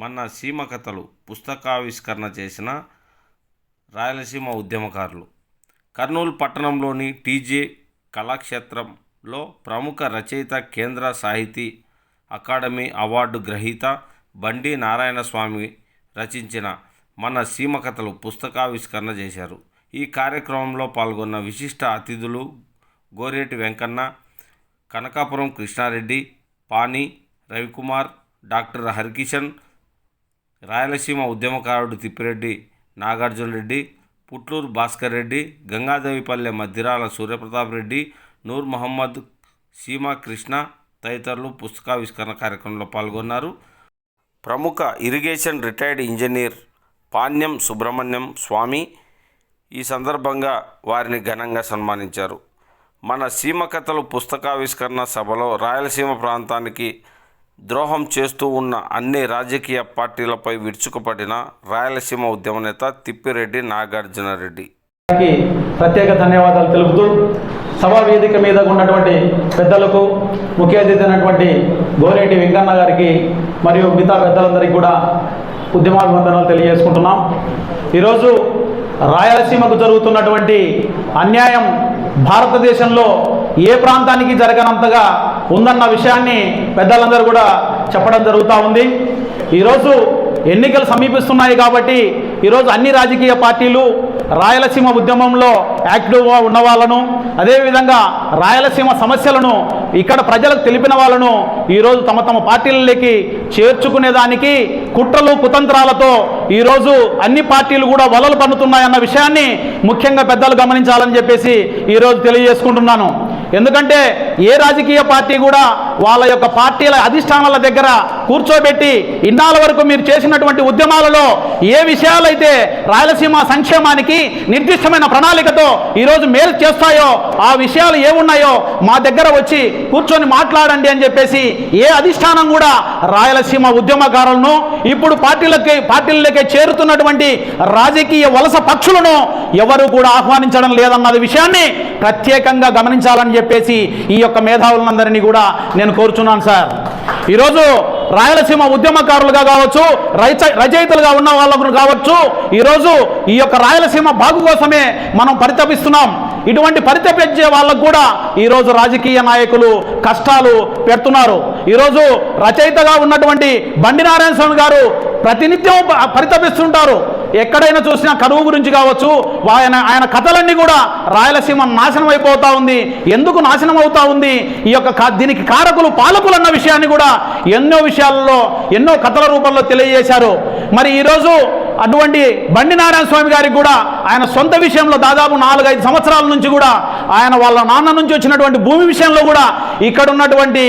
మన సీమ కథలు పుస్తకావిష్కరణ చేసిన రాయలసీమ ఉద్యమకారులు. కర్నూలు పట్టణంలోని టీజే కళాక్షేత్రంలో ప్రముఖ రచయిత కేంద్ర సాహితీ అకాడమీ అవార్డు గ్రహీత బండి నారాయణస్వామి రచించిన మన సీమ కథలు పుస్తకావిష్కరణ చేశారు. ఈ కార్యక్రమంలో పాల్గొన్న విశిష్ట అతిథులు గోరేటి వెంకన్న కనకాపురం కృష్ణారెడ్డి పాని రవికుమార్ డాక్టర్ హరికిషన్ రాయలసీమ ఉద్యమకారుడు తిప్పిరెడ్డి నాగార్జున రెడ్డి పుట్లూరు భాస్కర్ రెడ్డి గంగాదేవిపల్లె మధ్యరాల సూర్యప్రతాప్ రెడ్డి నూర్ మహమ్మద్ సీమా కృష్ణ తదితరులు పుస్తకావిష్కరణ కార్యక్రమంలో పాల్గొన్నారు. ప్రముఖ irrigation retired engineer Panyam Subrahmanyam Swamy ఈ సందర్భంగా వారిని ఘనంగా సన్మానించారు. మన సీమ కథలు పుస్తకావిష్కరణ సభలో రాయలసీమ ప్రాంతానికి ద్రోహం చేస్తూ ఉన్న అన్ని రాజకీయ పార్టీలపై విరుచుకుపడిన రాయలసీమ ఉద్యమ నేత తిప్పిరెడ్డి నాగార్జునరెడ్డి. ప్రత్యేక ధన్యవాదాలు తెలుపుతూ సభా వేదిక మీద ఉన్నటువంటి పెద్దలకు ముఖ్య అతిథి అయినటువంటి గోరేటి వెంకన్న గారికి మరియు మిగతా పెద్దలందరికీ కూడా ఉద్యమాభివందనాలు తెలియజేసుకుంటున్నాం. ఈరోజు రాయలసీమకు జరుగుతున్నటువంటి అన్యాయం భారతదేశంలో ఏ ప్రాంతానికి జరగనంతగా ఉందన్న విషయాన్ని పెద్దలందరూ కూడా చెప్పడం జరుగుతూ ఉంది. ఈరోజు ఎన్నికలు సమీపిస్తున్నాయి కాబట్టి ఈరోజు అన్ని రాజకీయ పార్టీలు రాయలసీమ ఉద్యమంలో యాక్టివ్గా ఉన్న వాళ్ళను అదేవిధంగా రాయలసీమ సమస్యలను ఇక్కడ ప్రజలకు తెలిపిన వాళ్ళను ఈరోజు తమ తమ పార్టీలలోకి చేర్చుకునేదానికి కుట్రలు కుతంత్రాలతో ఈరోజు అన్ని పార్టీలు కూడా వలలు పన్నుతున్నాయన్న విషయాన్ని ముఖ్యంగా పెద్దలు గమనించాలని చెప్పేసి ఈరోజు తెలియజేసుకుంటున్నాను. ఎందుకంటే ఏ రాజకీయ పార్టీ కూడా వాళ్ళ యొక్క పార్టీల అధిష్టానాల దగ్గర కూర్చోబెట్టి ఇన్నాళ్ళ వరకు మీరు చేసినటువంటి ఉద్యమాలలో ఏ విషయాలైతే రాయలసీమ సంక్షేమానికి నిర్దిష్టమైన ప్రణాళికతో ఈరోజు మేలు చేస్తాయో ఆ విషయాలు ఏమున్నాయో మా దగ్గర వచ్చి కూర్చొని మాట్లాడండి అని చెప్పేసి ఏ అధిష్టానం కూడా రాయలసీమ ఉద్యమకారులను ఇప్పుడు పార్టీలకి పార్టీలకే చేరుతున్నటువంటి రాజకీయ వలస పక్షులను ఎవరు కూడా ఆహ్వానించడం లేదన్నది విషయాన్ని ప్రత్యేకంగా గమనించాలని చెప్పేసి ఈ యొక్క మేధావులందరినీ కూడా నేను కోరుచున్నాను సార్. ఈరోజు రాయలసీమ ఉద్యమకారులుగా కావచ్చు రచ రచయితలుగా ఉన్న వాళ్ళకు కావచ్చు ఈరోజు ఈ యొక్క రాయలసీమ బాగు కోసమే మనం పరితపిస్తున్నాం. ఇటువంటి పరితపించే వాళ్ళకు కూడా ఈరోజు రాజకీయ నాయకులు కష్టాలు పెడుతున్నారు. ఈరోజు రచయితగా ఉన్నటువంటి బండి నారాయణ స్వామి గారు ప్రతినిత్యం ప- పరితపిస్తుంటారు. ఎక్కడైనా చూసినా కరువు గురించి కావచ్చు ఆయన ఆయన కథలన్నీ కూడా రాయలసీమ నాశనం అయిపోతూ ఉంది. ఎందుకు నాశనం అవుతా ఉంది? ఈ యొక్క దీనికి కారకులు పాలకులు అన్న విషయాన్ని కూడా ఎన్నో విషయాలలో ఎన్నో కథల రూపంలో తెలియజేశారు. మరి ఈరోజు అటువంటి బండి నారాయణ స్వామి గారికి కూడా ఆయన సొంత విషయంలో దాదాపు నాలుగైదు సంవత్సరాల నుంచి కూడా ఆయన వాళ్ళ నాన్న నుంచి వచ్చినటువంటి భూమి విషయంలో కూడా ఇక్కడ ఉన్నటువంటి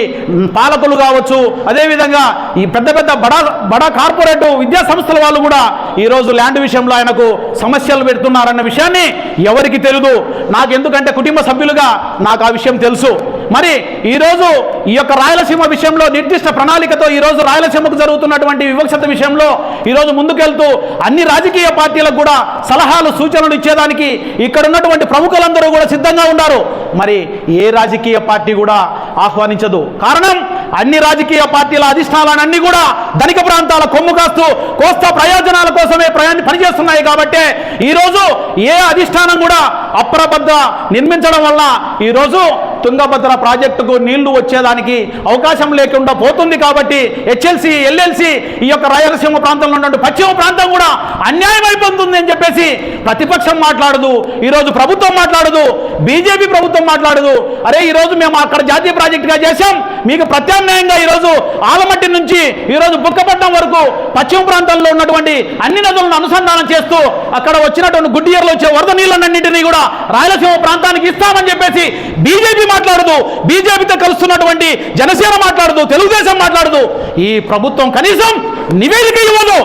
పాలకులు కావచ్చు అదేవిధంగా ఈ పెద్ద పెద్ద బడా బడా కార్పొరేట్ విద్యా సంస్థల వాళ్ళు కూడా ఈరోజు ల్యాండ్ విషయంలో ఆయనకు సమస్యలు పెడుతున్నారన్న విషయాన్ని ఎవరికి తెలియదు నాకు ఎందుకంటే కుటుంబ సభ్యులుగా నాకు ఆ విషయం తెలుసు. మరి ఈరోజు ఈ యొక్క రాయలసీమ విషయంలో నిర్దిష్ట ప్రణాళికతో ఈరోజు రాయలసీమకు జరుగుతున్నటువంటి వివక్షత విషయంలో ఈరోజు ముందుకెళ్తూ అన్ని రాజకీయ పార్టీలకు కూడా సలహాలు సూచనలు ఇచ్చేదానికి ఇక్కడ ఉన్నటువంటి ప్రముఖులందరూ కూడా సిద్ధంగా ఉన్నారు. మరి ఏ రాజకీయ పార్టీ కూడా ఆహ్వానించదు. కారణం అన్ని రాజకీయ పార్టీల అధిష్టానాలన్నీ కూడా ధనిక ప్రాంతాల కొమ్ము కాస్తూ కోస్తా ప్రయోజనాల కోసమే ప్రయాణ పనిచేస్తున్నాయి కాబట్టి ఈరోజు ఏ అధిష్టానం కూడా అప్రబద్ధ నిర్మించడం వల్ల ఈరోజు తుంగభద్ర ప్రాజెక్టుకు నీళ్ళు వచ్చేదానికి అవకాశం లేకుండా పోతుంది కాబట్టి హెచ్ఎల్సి ఎల్ఎల్సి ఈ యొక్క రాయలసీమ ప్రాంతంలో ఉన్నటువంటి పశ్చిమ ప్రాంతం కూడా అన్యాయం అయిపోతుంది అని చెప్పేసి ప్రతిపక్షం మాట్లాడదు ఈరోజు ప్రభుత్వం మాట్లాడదు బీజేపీ ప్రభుత్వం మాట్లాడదు. అరే ఈరోజు మేము అక్కడ జాతీయ ప్రాజెక్టుగా చేశాం మీకు ప్రత్యామ్నాయంగా ఈరోజు ఆలమట్టి నుంచి ఈరోజు బుక్కపట్నం వరకు పశ్చిమ ప్రాంతంలో ఉన్నటువంటి అన్ని నదులను అనుసంధానం చేస్తూ అక్కడ వచ్చినటువంటి గుడ్డియర్లో వచ్చే వరద నీళ్ళన్నింటినీ కూడా రాయలసీమ ప్రాంతానికి ఇస్తామని చెప్పేసి బీజేపీ మాట్లాడదు బీజేపీతో కలుస్తున్నటువంటి జనసేన మాట్లాడదు తెలుగుదేశం మాట్లాడదు ఈ ప్రభుత్వం కనీసం నివేదిక ఇవ్వదు.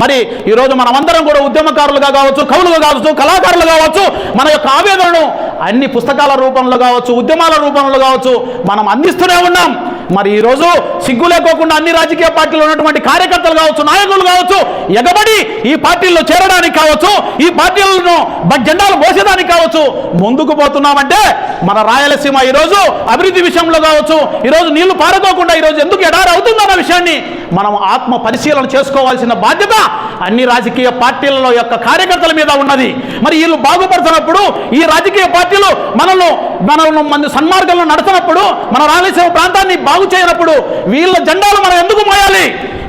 మరి ఈరోజు మనమందరం కూడా ఉద్యమకారులుగా కావచ్చు కవులుగా కావచ్చు కళాకారులు కావచ్చు మన యొక్క ఆవేదనను అన్ని పుస్తకాల రూపంలో కావచ్చు ఉద్యమాల రూపంలో కావచ్చు మనం అందిస్తూనే ఉన్నాం. మరి ఈరోజు సిగ్గు లేకోకుండా అన్ని రాజకీయ పార్టీలు ఉన్నటువంటి కార్యకర్తలు కావచ్చు నాయకులు కావచ్చు ఎగబడి ఈ పార్టీల్లో చేరడానికి కావచ్చు ఈ పార్టీలను జెండాలు మోసేదానికి కావచ్చు ముందుకు పోతున్నామంటే మన రాయలసీమ ఈరోజు అభివృద్ధి విషయంలో కావచ్చు ఈరోజు నీళ్ళు పారుకోకుండా ఈరోజు ఎందుకు ఎడారి అవుతుందన్న విషయాన్ని మనం ఆత్మ పరిశీలన చేసుకోవాల్సిన బాధ్యత అన్ని రాజకీయ పార్టీలలో యొక్క కార్యకర్తల మీద ఉన్నది. మరి వీళ్ళు బాగుపడుతున్నప్పుడు ఈ రాజకీయ పార్టీలు మనల్ని మనల్ని మన సన్మార్గంలో నడుతున్నప్పుడు మన రాయలసీమ ప్రాంతాన్ని బాగు చేయనప్పుడు వీళ్ళ జెండాలు మనం ఎందుకు మోయాలి?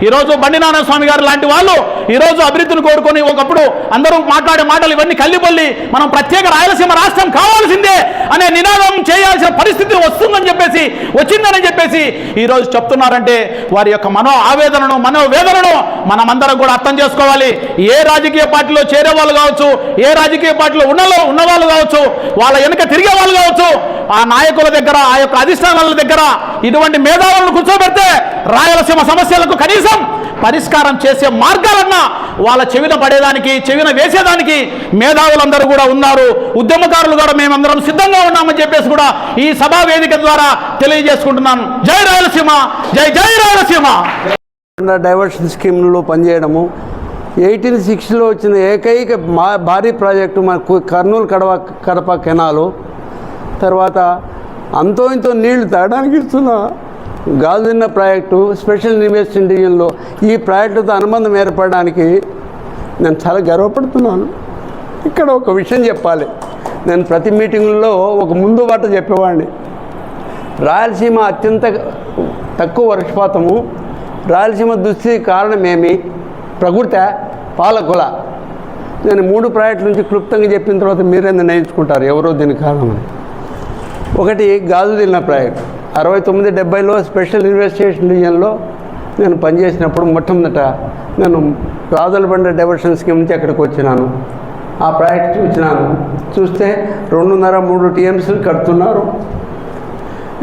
ఈరోజు బండి నారాయణ స్వామి గారు లాంటి వాళ్ళు ఈరోజు అభివృద్ధిని కోరుకొని ఒకప్పుడు అందరూ మాట్లాడే మాటలు ఇవన్నీ కల్లిపల్లి మనం ప్రత్యేక రాయలసీమ రాష్ట్రం కావాల్సిందే అనే నినాదం చేయాల్సిన పరిస్థితి వస్తుందని చెప్పేసి వచ్చిందని చెప్పేసి ఈరోజు చెప్తున్నారంటే వారి యొక్క మనో ఆవేదనను మనోవేదనను మనమందరం కూడా అర్థం చేసుకోవాలి. ఏ రాజకీయ పార్టీలో చేరే వాళ్ళు కావచ్చు ఏ రాజకీయ పార్టీలో ఉన్న ఉన్న వాళ్ళు కావచ్చు వాళ్ళ వెనుక తిరిగే వాళ్ళు కావచ్చు ఆ నాయకుల దగ్గర ఆ యొక్క అధిష్టానాల దగ్గర ఇటువంటి మేధావులను కూర్చోబెడితే రాయలసీమ సమస్యలకు కనీసం పరిష్కారం చేసే మార్గాలన్నా వాళ్ళ చెవిన పడేదానికి చెవిన వేసేదానికి మేధావులందరూ కూడా ఉన్నారు. ఉద్యమకారులు కూడా మేమందరం సిద్ధంగా ఉన్నామని చెప్పేసి కూడా ఈ సభా వేదిక ద్వారా తెలియజేసుకుంటున్నాను. జై రాయలసీమ! జై జై రాయలసీమ! డైవర్షన్ స్కీమ్లో పనిచేయడము ఎయిటీన్ సిక్స్లో వచ్చిన ఏకైక మా భారీ ప్రాజెక్టు మన కర్నూలు కడవ కడప కెనాలు తర్వాత అంతో ఇంతో నీళ్ళు తాగడానికి ఇస్తున్నా గాజున్న ప్రాజెక్టు స్పెషల్ ఇన్వెస్టింగ్ డివిజన్లో ఈ ప్రాజెక్టుతో అనుబంధం ఏర్పడడానికి నేను చాలా గర్వపడుతున్నాను. ఇక్కడ ఒక విషయం చెప్పాలి. నేను ప్రతి మీటింగుల్లో ఒక ముందు బాట చెప్పేవాడిని. రాయలసీమ అత్యంత తక్కువ వర్షపాతము రాయలసీమ దుస్థితి కారణమేమి ప్రకృతి పాలకుల. నేను మూడు ప్రాజెక్టుల నుంచి క్లుప్తంగా చెప్పిన తర్వాత మీరే నిర్ణయించుకుంటారు ఎవరో దీని కారణమని. ఒకటి గాజు ప్రాజెక్టు అరవై తొమ్మిది డెబ్బైలో స్పెషల్ ఇన్వెస్టిగేషన్ డివిజన్లో నేను పనిచేసినప్పుడు మొట్టమొదట నేను రాజుల బండ డైవర్షన్ స్కీమ్ నుంచి అక్కడికి వచ్చినాను. ఆ ప్రాజెక్ట్ చూసినాను. చూస్తే రెండున్నర మూడు టీఎంసీలు కడుతున్నారు.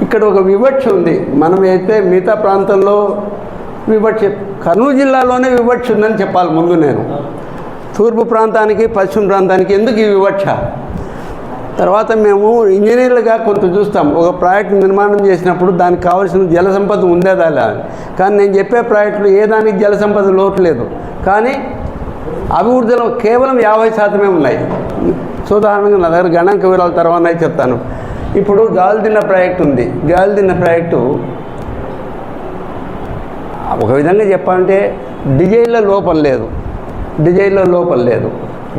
ఇక్కడ ఒక వివక్ష ఉంది. మనం అయితే మిగతా ప్రాంతంలో వివక్ష కర్నూలు జిల్లాలోనే వివక్ష ఉందని చెప్పాలి ముందు నేను. తూర్పు ప్రాంతానికి పశ్చిమ ప్రాంతానికి ఎందుకు ఈ వివక్ష? తర్వాత మేము ఇంజనీర్లుగా కొంత చూస్తాం. ఒక ప్రాజెక్ట్ నిర్మాణం చేసినప్పుడు దానికి కావాల్సిన జల సంపద ఉండేదా లేదా అని. కానీ నేను చెప్పే ప్రాజెక్టులు ఏ దానికి జల సంపద లోటు లేదు. కానీ అభివృద్ధిలో కేవలం యాభై శాతమే ఉన్నాయి. ఉదాహరణగా నా దగ్గర గణాంక వివరాల తర్వాత చెప్తాను. ఇప్పుడు గాలిదిన్న ప్రాజెక్ట్ ఉంది. గాలిదిన్న ప్రాజెక్టు ఒక విధంగా చెప్పాలంటే డిజైన్లో లోపం లేదు. డిజైన్లో లోపం లేదు.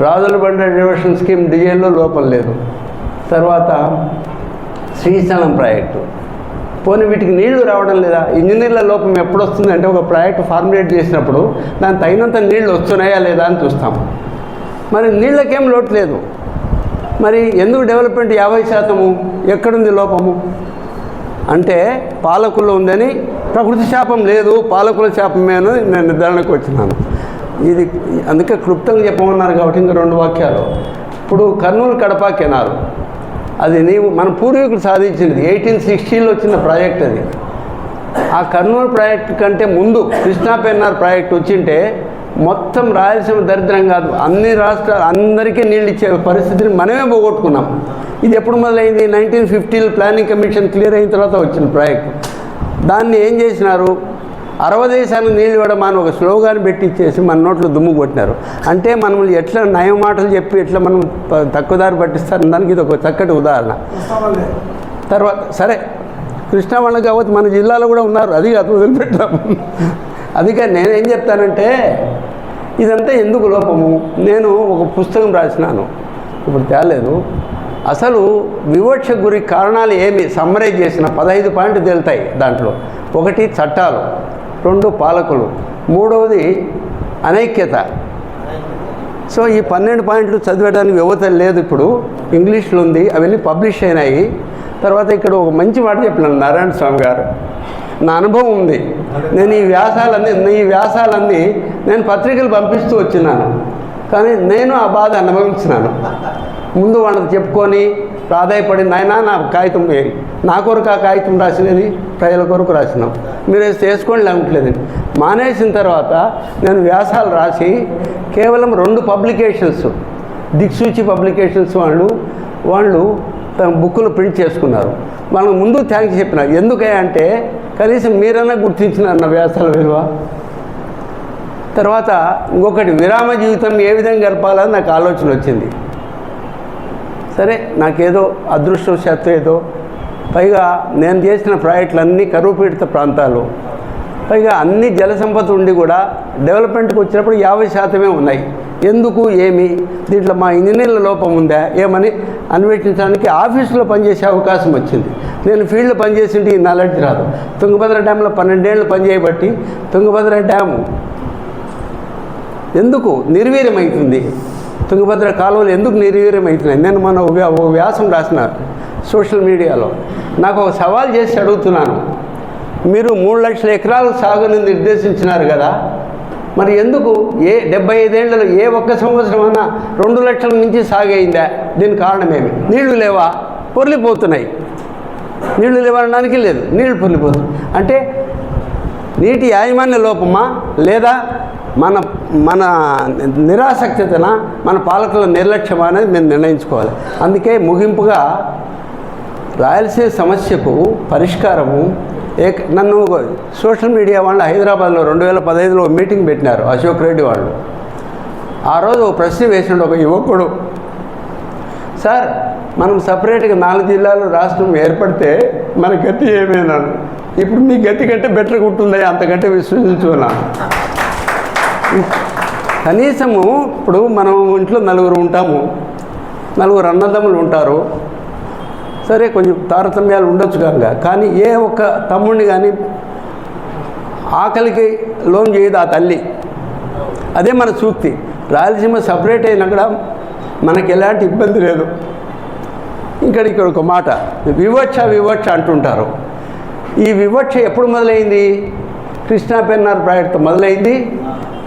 రాజుల బండ డైవర్షన్ స్కీమ్ డిజైన్లో లోపం లేదు. తర్వాత శ్రీశైలం ప్రాజెక్టు. పోనీ వీటికి నీళ్ళు రావడం లేదా? ఇంజనీర్ల లోపం ఎప్పుడు వస్తుంది అంటే ఒక ప్రాజెక్ట్ ఫార్ములేట్ చేసినప్పుడు దాని తగినంత నీళ్ళు వస్తున్నాయా లేదా అని చూస్తాం. మరి నీళ్ళకేం లోటు లేదు. మరి ఎందుకు డెవలప్మెంట్ యాభై శాతము? ఎక్కడుంది లోపము? అంటే పాలకుల్లో ఉందని ప్రకృతి శాపం లేదు పాలకుల శాపమే అని నేను నిర్ధారణకు వచ్చినాను. ఇది అందుకే క్లుప్తంగా చెప్పమన్నారు కాబట్టి ఇంకా రెండు వాక్యాలు. ఇప్పుడు కర్నూలు కడప కెనారు. అది నీవు మన పూర్వీకులు సాధించినది. ఎయిటీన్ సిక్స్టీలో వచ్చిన ప్రాజెక్ట్ అది. ఆ కర్నూలు ప్రాజెక్ట్ కంటే ముందు కృష్ణా పెన్నార్ ప్రాజెక్ట్ వచ్చింటే మొత్తం రాయలసీమ దరిద్రం కాదు. అన్ని రాష్ట్రాలు అందరికీ నీళ్ళు ఇచ్చే పరిస్థితిని మనమే పోగొట్టుకున్నాం. ఇది ఎప్పుడు మొదలైంది? నైన్టీన్ ఫిఫ్టీలో ప్లానింగ్ కమిషన్ క్లియర్ అయిన తర్వాత వచ్చిన ప్రాజెక్ట్. దాన్ని ఏం చేసినారు? అరవ దేశానికి నీళ్ళు ఇవ్వడం అని ఒక స్లోగాన్ పెట్టి ఇచ్చేసి మన నోట్లో దుమ్ము కొట్టినారు. అంటే మనం ఎట్లా నయం మాటలు చెప్పి ఎట్లా మనం ప- తక్కువ దారి పట్టిస్తారు? దానికి ఇది ఒక చక్కటి ఉదాహరణ. తర్వాత సరే. కృష్ణా వాళ్ళు కాబట్టి మన జిల్లాలో కూడా ఉన్నారు. అది కాదు వదిలిపెట్టాం అందుకే నేనేం చెప్తానంటే ఇదంతా ఎందుకు లోపము? నేను ఒక పుస్తకం రాసినాను. ఇప్పుడు తేలేదు. అసలు వివక్ష గురి కారణాలు ఏమి? సమ్మరైజ్ చేసిన పదహైదు పాయింట్లు తేలుతాయి దాంట్లో. ఒకటి చట్టాలు. రెండు పాలకులు. మూడవది అనైక్యత. సో ఈ పన్నెండు పాయింట్లు చదివడానికి యువత లేదు ఇప్పుడు. ఇంగ్లీష్లో ఉంది అవన్నీ పబ్లిష్ అయినాయి. తర్వాత ఇక్కడ ఒక మంచి మాట చెప్పినాను నారాయణ స్వామి గారు. నా అనుభవం ఉంది. నేను ఈ వ్యాసాలన్నీ ఈ వ్యాసాలన్నీ నేను పత్రికలు పంపిస్తూ వచ్చినాను. కానీ నేను ఆ బాధ అనుభవించినాను. ముందు వాళ్ళకి చెప్పుకొని ప్రాధాయపడి నాయనా నా కాగితం నా కొరకు ఆ కాగితం రాసినది ప్రజల కొరకు రాసినాం. మీరు చేసుకోండి లేవట్లేదు మానేసిన తర్వాత నేను వ్యాసాలు రాసి కేవలం రెండు పబ్లికేషన్స్ దిక్సూచి పబ్లికేషన్స్ వాళ్ళు వాళ్ళు తన బుక్కులు ప్రింట్ చేసుకున్నారు. మనం ముందు థ్యాంక్స్ చెప్పిన ఎందుకే అంటే కనీసం మీరన్నా గుర్తించినారు నా వ్యాసాల విలువ. తర్వాత ఇంకొకటి విరామ జీవితం ఏ విధంగా గడపాలని నాకు ఆలోచన వచ్చింది. సరే నాకేదో అదృష్టవశాత్తు ఏదో. పైగా నేను చేసిన ప్రాజెక్టులన్నీ కరువు పీడిత ప్రాంతాలు. పైగా అన్ని జల సంపద ఉండి కూడా డెవలప్మెంట్కి వచ్చినప్పుడు యాభై శాతమే ఉన్నాయి. ఎందుకు ఏమి? దీంట్లో మా ఇంజనీర్ల లోపం ఉందా? ఏమని అన్వేషించడానికి ఆఫీసులో పనిచేసే అవకాశం వచ్చింది. నేను ఫీల్డ్లో పనిచేసింటే ఈ నాలెడ్జ్ రాదు. తుంగభద్ర డ్యాంలో పన్నెండేళ్ళు పనిచేయబట్టి తుంగభద్ర డ్యాము. ఎందుకు? నిర్వీర్యమవుతుంది తుంగభద్ర కాలువలు ఎందుకు నిర్వీర్యమవుతున్నాయి నేను మన వ్యా- వ్యాసం రాసిన సోషల్ మీడియాలో. నాకు ఒక సవాల్ చేసి అడుగుతున్నాను. మీరు మూడు లక్షల ఎకరాలు సాగుని నిర్దేశించినారు కదా? మరి ఎందుకు? ఏ డెబ్బై ఐదేళ్ళలో ఏ ఒక్క సంవత్సరం అన్నా రెండు లక్షల నుంచి సాగైందా? దీనికి కారణమేమి? నీళ్ళు లేవా? పొర్లిపోతున్నాయి. నీళ్ళు లేవనడానికి లేదు. నీళ్ళు పొర్లిపోతున్నాయి. అంటే నీటి యాజమాన్య లోపమా? లేదా మన మన నిరాసక్తతన? మన పాలకుల నిర్లక్ష్యం అనేది మేము నిర్ణయించుకోవాలి. అందుకే ముగింపుగా రాయలసీమ సమస్యకు పరిష్కారము ఏ నన్ను సోషల్ మీడియా వాళ్ళు హైదరాబాద్లో రెండు వేల పదహైదులో మీటింగ్ పెట్టినారు అశోక్ రెడ్డి వాళ్ళు. ఆ రోజు ఒక ప్రశ్న వేసిండు ఒక యువకుడు. సార్ మనం సపరేట్గా నాలుగు జిల్లాలు రాష్ట్రం ఏర్పడితే మన గతి ఏమేనాను ఇప్పుడు మీ గతి కంటే బెటర్గా ఉంటుందా అంతకంటే విశ్వసించుకున్నాను కనీసము ఇప్పుడు మనం ఇంట్లో నలుగురు ఉంటాము నలుగురు అన్నదమ్ములు ఉంటారు. సరే కొంచెం తారతమ్యాలు ఉండొచ్చు కనుక కానీ ఏ ఒక్క తమ్ముడిని కానీ ఆకలికి లోన్ చేయదు ఆ తల్లి. అదే మన సూక్తి. రాయలసీమ సపరేట్ అయినా కూడా మనకి ఎలాంటి ఇబ్బంది లేదు. ఇక్కడ ఇక్కడ ఒక మాట వివక్ష వివక్ష అంటుంటారు. ఈ వివక్ష ఎప్పుడు మొదలైంది? కృష్ణా పెన్నార్ ప్రాజెక్టు మొదలైంది.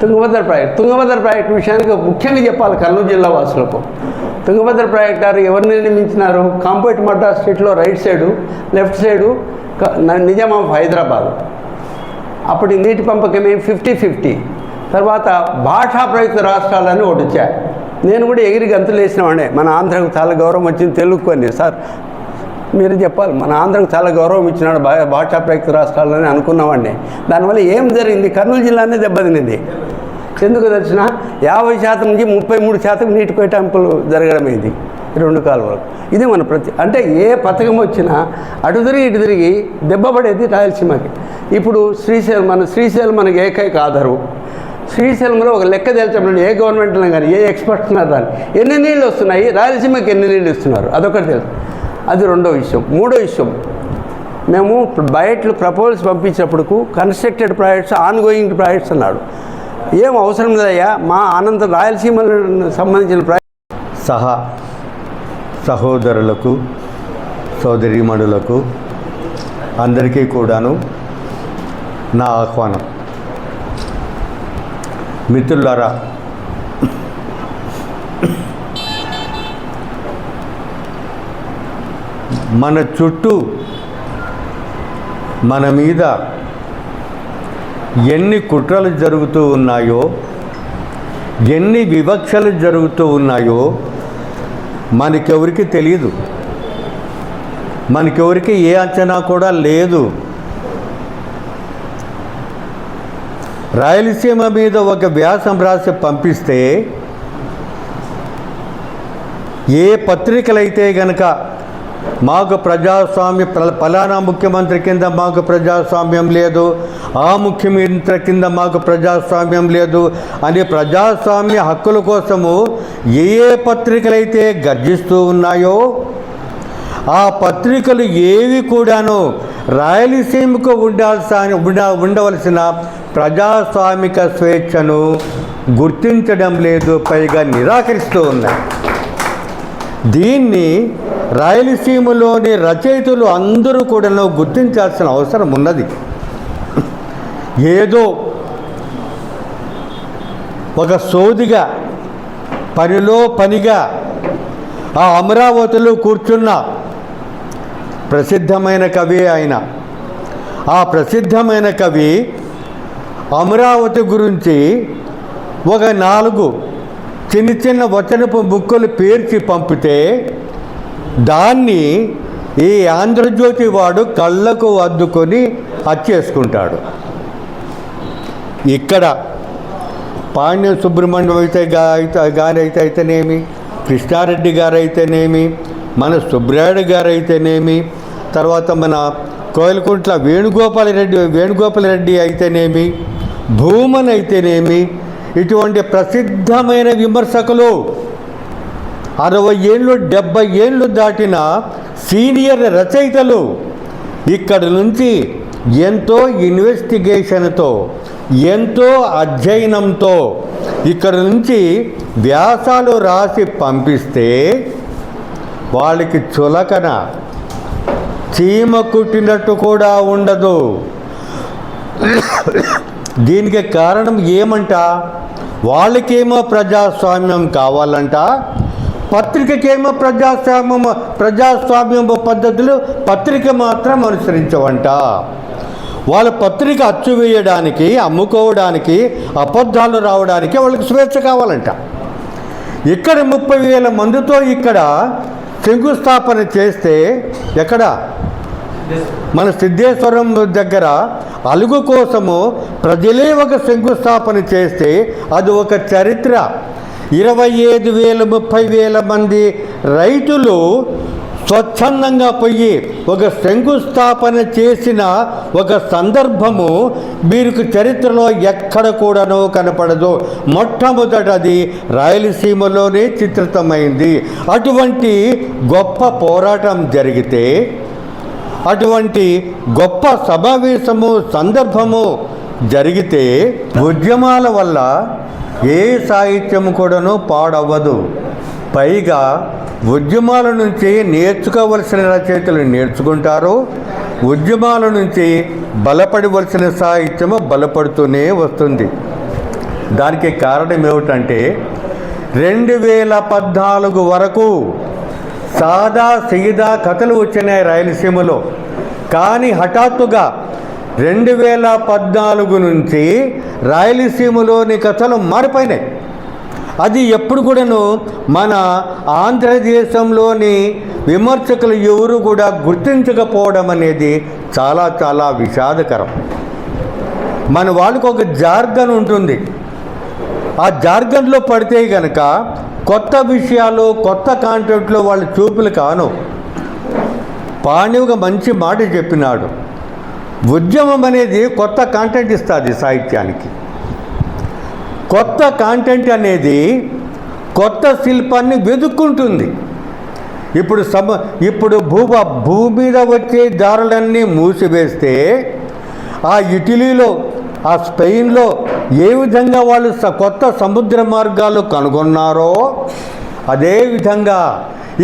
తుంగభద్ర ప్రాజెక్ట్. తుంగభద్ర ప్రాజెక్టు విషయానికి ముఖ్యంగా చెప్పాలి కర్నూలు జిల్లా వాసులకు. తుంగభద్ర ప్రాజెక్ట్ గారు ఎవరు నిర్మించినారు? కాంపేట్ మడ్రా స్ట్రీట్లో right side left side Nizam of Hyderabad. అప్పటి నీటి పంపకమే ఫిఫ్టీ ఫిఫ్టీ. తర్వాత భాషా ప్రయుక్త రాష్ట్రాలని ఒకటి వచ్చాయి. నేను కూడా ఎగిరి గంతులు వేసినవాడే మన ఆంధ్రకు చాలా గౌరవం వచ్చింది తెలుగు సార్ మీరు చెప్పాలి. మన ఆంధ్రకు చాలా గౌరవం ఇచ్చినాడు భా భాషా ప్రయుక్త రాష్ట్రాలని అనుకున్నామండి. దానివల్ల ఏం జరిగింది? కర్నూలు జిల్లానే దెబ్బతినింది. ఎందుకు తెలిసిన యాభై శాతం నుంచి ముప్పై మూడు శాతం నీటి కేటాయింపులు జరగడం ఇది రెండు కాలువలు. ఇది మన ప్రతి అంటే ఏ పథకం వచ్చినా అటు తిరిగి ఇటు తిరిగి దెబ్బపడేది రాయలసీమకి. ఇప్పుడు శ్రీశైలం మన శ్రీశైలం మనకి ఏకైక ఆధారం. శ్రీశైలంలో ఒక లెక్క తేల్చమని ఏ గవర్నమెంట్లో కానీ ఏ ఎక్స్పర్ట్స్ ఉన్నారు దాన్ని ఎన్ని నీళ్ళు వస్తున్నాయి? రాయలసీమకి ఎన్ని నీళ్ళు ఇస్తున్నారు? అదొకటి తెలుసు. అది రెండో విషయం. మూడో విషయం మేము బయటలు ప్రపోజల్స్ పంపించినప్పుడు constructed projects ongoing projects అన్నాడు ఏం అవసరం లేదయ్యా మా అనంత రాయలసీమ సంబంధించిన ప్రాజెక్ట్. సహా సహోదరులకు సోదరిమణులకు అందరికీ కూడాను నా ఆహ్వానం. మిత్రులారా మన చుట్టూ మన మీద ఎన్ని కుట్రలు జరుగుతూ ఉన్నాయో ఎన్ని వివక్షలు జరుగుతూ ఉన్నాయో మనకెవరికి తెలియదు మనకెవరికి ఏ అంచనా కూడా లేదు. రాయలసీమ మీద ఒక వ్యాసం రాసి పంపిస్తే ఏ పత్రికలైతే గనక మాకు ప్రజాస్వామ్య ఫలానా ముఖ్యమంత్రి కింద మాకు ప్రజాస్వామ్యం లేదు ఆ ముఖ్యమంత్రి కింద మాకు ప్రజాస్వామ్యం లేదు అని ప్రజాస్వామ్య హక్కుల కోసము ఏ ఏ పత్రికలైతే గర్జిస్తూ ఉన్నాయో ఆ పత్రికలు ఏవి కూడాను రాయలసీమకు ఉండాల్సిన ఉండ ఉండవలసిన ప్రజాస్వామిక స్వేచ్ఛను గుర్తించడం లేదు పైగా నిరాకరిస్తూ ఉన్నాయి. దీన్ని రాయలసీమలోని రచయితలు అందరూ కూడా గుర్తించాల్సిన అవసరం ఉన్నది. ఏదో ఒక సోదిగా పనిలో పనిగా ఆ అమరావతిలో కూర్చున్న ప్రసిద్ధమైన కవి ఆయన. ఆ ప్రసిద్ధమైన కవి అమరావతి గురించి ఒక నాలుగు చిన్న చిన్న వచనపు బుక్కులు పేర్చి పంపితే దాన్ని ఈ ఆంధ్రజ్యోతి వాడు కళ్ళకు అద్దుకొని అచ్చేసుకుంటాడు. ఇక్కడ పాండ్యం సుబ్రహ్మణ్యం అయితే అయితే గారైతే అయితేనేమి కృష్ణారెడ్డి గారైతేనేమి మన సుబ్రాయుడు గారైతేనేమి తర్వాత మన కోయలకుంట్ల వేణుగోపాల రెడ్డి వేణుగోపాల రెడ్డి అయితేనేమి భూమన్ అయితేనేమి ఇటువంటి ప్రసిద్ధమైన విమర్శకులు అరవై ఏళ్ళు డెబ్బై ఏళ్ళు దాటిన సీనియర్ రచయితలు ఇక్కడ నుంచి ఎంతో ఇన్వెస్టిగేషన్తో ఎంతో అధ్యయనంతో ఇక్కడ నుంచి వ్యాసాలు రాసి పంపిస్తే వాళ్ళకి చులకన. చీమ కుట్టినట్టు కూడా ఉండదు. దీనికి కారణం ఏమంట? వాళ్ళకేమో ప్రజాస్వామ్యం కావాలంట పత్రికకేమో ప్రజాస్వామ్యం ప్రజాస్వామ్యం పద్ధతులు పత్రిక మాత్రం అనుసరించవంట. వాళ్ళ పత్రిక అచ్చు వేయడానికి అమ్ముకోవడానికి అబద్ధాలు రావడానికి వాళ్ళకి స్వేచ్ఛ కావాలంట. ఇక్కడ ముప్పై వేల మందితో ఇక్కడ శంకుస్థాపన చేస్తే ఎక్కడ? మన సిద్ధేశ్వరం దగ్గర అలుగు కోసము ప్రజలే ఒక శంకుస్థాపన చేస్తే అది ఒక చరిత్ర. ఇరవై ఐదు వేల ముప్పై వేల మంది రైతులు స్వచ్ఛందంగా పోయి ఒక శంకుస్థాపన చేసిన ఒక సందర్భము మీకు చరిత్రలో ఎక్కడ కూడానో కనపడదు. మొట్టమొదటది రాయలసీమలోనే చిత్రితమైంది. అటువంటి గొప్ప పోరాటం జరిగితే అటువంటి గొప్ప సమావేశము సందర్భము జరిగితే ఉద్యమాల వల్ల ఏ సాహిత్యం కూడాను పాడవ్వదు. పైగా ఉద్యమాల నుంచి నేర్చుకోవలసిన రచయితలు నేర్చుకుంటారు. ఉద్యమాల నుంచి బలపడవలసిన సాహిత్యము బలపడుతూనే వస్తుంది. దానికి కారణం ఏమిటంటే రెండు వేల పద్నాలుగు వరకు సాదా సీదా కథలు వచ్చినాయి రాయలసీమలో. కానీ హఠాత్తుగా రెండు వేల పద్నాలుగు నుంచి రాయలసీమలోని కథలు మారిపోయినాయి. అది ఎప్పుడు కూడాను మన ఆంధ్రదేశంలోని విమర్శకులు ఎవరు కూడా గుర్తించకపోవడం అనేది చాలా చాలా విషాదకరం. మన వాళ్ళకు ఒక జార్గన్ ఉంటుంది. ఆ జార్గన్లో పడితే గనక కొత్త విషయాలు కొత్త కాంటెంట్లో వాళ్ళ చూపులు కాను. పాణి మంచి మాట చెప్పినాడు. ఉద్యమం అనేది కొత్త కాంటెంట్ ఇస్తుంది సాహిత్యానికి. కొత్త కాంటెంట్ అనేది కొత్త శిల్పాన్ని వెతుక్కుంటుంది ఇప్పుడు సమ ఇప్పుడు భూ భూమి మీద వచ్చే దారులన్నీ మూసివేస్తే ఆ ఇటలీలో ఆ స్పెయిన్లో ఏ విధంగా వాళ్ళు స- కొత్త సముద్ర మార్గాలు కనుగొన్నారో అదేవిధంగా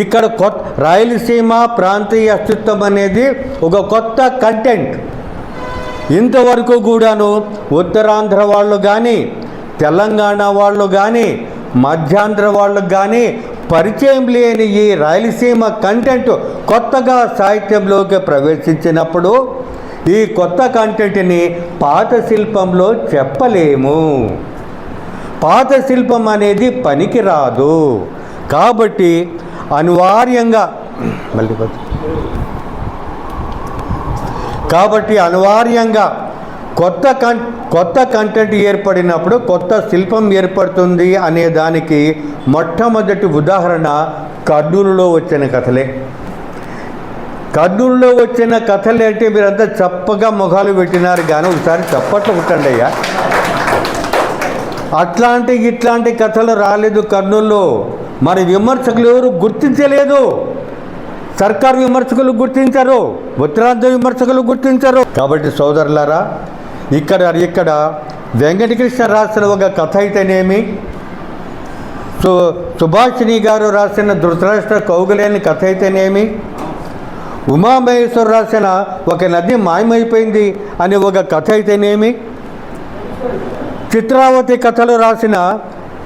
ఇక్కడ కొత్త రాయలసీమ ప్రాంతీయ అస్తిత్వం అనేది ఒక కొత్త కంటెంట్ ఇంతవరకు కూడాను ఉత్తరాంధ్ర వాళ్ళు కానీ తెలంగాణ వాళ్ళు కానీ మధ్యాంధ్ర వాళ్ళు కానీ పరిచయం లేని ఈ రాయలసీమ కంటెంట్ కొత్తగా సాహిత్యంలోకి ప్రవేశించినప్పుడు ఈ కొత్త కంటెంట్ని పాత శిల్పంలో చెప్పలేము. పాత శిల్పం అనేది పనికిరాదు. కాబట్టి అనివార్యంగా మళ్ళీ కాబట్టి అనివార్యంగా కొత్త కం కొత్త కంటెంట్ ఏర్పడినప్పుడు కొత్త శిల్పం ఏర్పడుతుంది అనే దానికి మొట్టమొదటి ఉదాహరణ కర్నూలులో వచ్చిన కథలే. కర్నూలులో వచ్చిన కథలు అంటే మీరంతా చప్పగా ముఖాలు పెట్టినారు కానీ ఒకసారి చప్పట్లు కుట్టండి అయ్యా. అట్లాంటి ఇట్లాంటి కథలు రాలేదు కర్నూలులో. మరి విమర్శకులు ఎవరు గుర్తించలేదు? సర్కార్ విమర్శకులు గుర్తించరు ఉత్తరాంధ్ర విమర్శకులు గుర్తించరు. కాబట్టి సోదరులారా ఇక్కడ ఇక్కడ వెంకటకృష్ణ రాసిన ఒక కథ అయితేనేమి? సు సుభాషిణి గారు రాసిన ధృతరాష్ట్ర కౌగులేని కథ అయితేనేమి? ఉమామహేశ్వరు రాసిన ఒక నది మాయమైపోయింది అనే ఒక కథ అయితేనేమి? చిత్రావతి కథలు రాసిన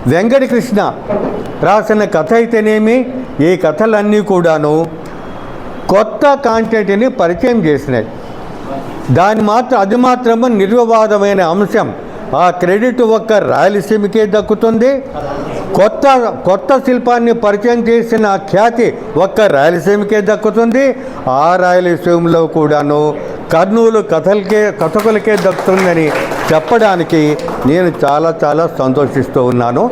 వెంకటకృష్ణ రాసిన కథ అయితేనేమి? ఈ కథలన్నీ కూడాను కొత్త కాంటెంట్ని పరిచయం చేసినాయి. దాని మాత్రం అది మాత్రము నిర్వివాదమైన అంశం. ఆ క్రెడిట్ ఒక్క రాయలసీమకే దక్కుతుంది. కొత్త కొత్త శిల్పాన్ని పరిచయం చేసిన ఖ్యాతి ఒక్క రాయలసీమకే దక్కుతుంది. ఆ రాయలసీమలో కూడాను కర్నూలు కథలకే కథకులకే దక్కుతుందని చెప్పడానికి నేను చాలా చాలా సంతోషిస్తూ ఉన్నాను.